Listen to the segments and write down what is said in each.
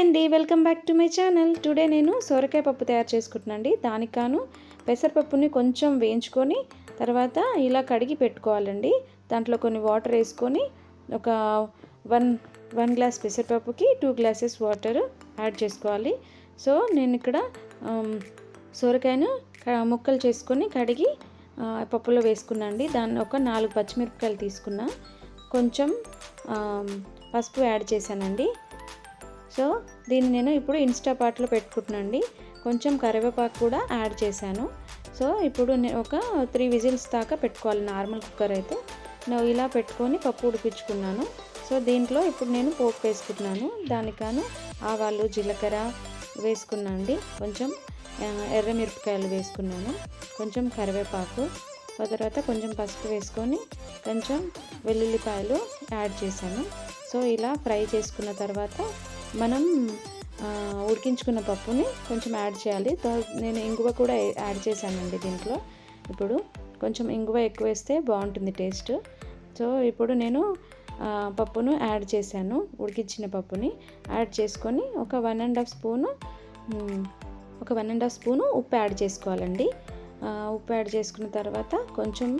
అండి welcome back to my channel. Today నేను సోరకాయ పప్పు తయారు చేసుకుంటున్నాను దానికాను దానికి పెసరపప్పుని కొంచెం వేయించుకొని తర్వాత ఇలా కడిగి పెట్టుకోవాలండి. దాంట్లో కొన్ని వాటర్ వేసుకొని ఒక వన్ వన్ గ్లాస్ పెసరపప్పుకి టూ గ్లాసెస్ వాటర్ యాడ్ చేసుకోవాలి. సో నేను ఇక్కడ సోరకాయను ముక్కలు చేసుకొని కడిగి పప్పులో వేసుకున్నా అండి దాన్ని ఒక నాలుగు పచ్చిమిరపకాయలు తీసుకున్నా. కొంచెం పసుపు యాడ్ చేశానండి. సో దీన్ని నేను ఇప్పుడు ఇన్స్టా పాట్లో పెట్టుకుంటున్నాండి కొంచెం కరివేపాకు కూడా యాడ్ చేశాను. సో ఇప్పుడు నేను ఒక త్రీ విజిల్స్ దాకా పెట్టుకోవాలి నార్మల్ కుక్కర్ అయితే. నేను ఇలా పెట్టుకొని పప్పు ఉడిపించుకున్నాను సో దీంట్లో ఇప్పుడు నేను పోపు వేసుకుంటున్నాను. దానికాను ఆవాలు జీలకర్ర వేసుకున్నాను అండి. కొంచెం ఎర్ర ఎర్రమిరపకాయలు వేసుకున్నాను. కొంచెం కరివేపాకు. ఆ తర్వాత కొంచెం పసుపు వేసుకొని కొంచెం వెల్లుల్లిపాయలు యాడ్ చేశాను. సో ఇలా ఫ్రై చేసుకున్న తర్వాత మనం ఉడికించుకున్న పప్పుని కొంచెం యాడ్ చేయాలి. నేను ఇంగువ కూడా యాడ్ చేశానండి దీంట్లో. ఇప్పుడు కొంచెం ఇంగువ ఎక్కువ వేస్తే బాగుంటుంది టేస్ట్. సో ఇప్పుడు నేను పప్పును యాడ్ చేశాను ఉడికించిన పప్పుని. యాడ్ చేసుకొని ఒక వన్ అండ్ హాఫ్ స్పూను ఒక వన్ అండ్ హాఫ్ స్పూను ఉప్పు యాడ్ చేసుకోవాలండి. ఉప్పు యాడ్ చేసుకున్న తర్వాత కొంచెం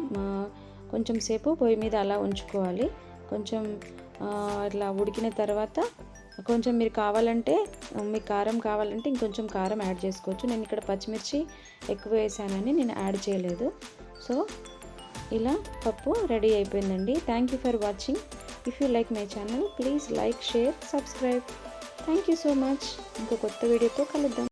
కొంచెం సేపు పొయ్యి మీద అలా ఉంచుకోవాలి. కొంచెం ఇట్లా ఉడికిన తర్వాత కొంచెం మీరు కావాలంటే మీకు కారం కావాలంటే ఇంకొంచెం కారం యాడ్ చేసుకోవచ్చు. నేను ఇక్కడ పచ్చిమిర్చి ఎక్కువ వేసానని నేను యాడ్ చేయలేదు. సో ఇలా పప్పు రెడీ అయిపోయిందండి. Thank you for watching if you like my channel please like share subscribe thank you so much ఇంకో కొత్త వీడియోతో కలుద్దాం.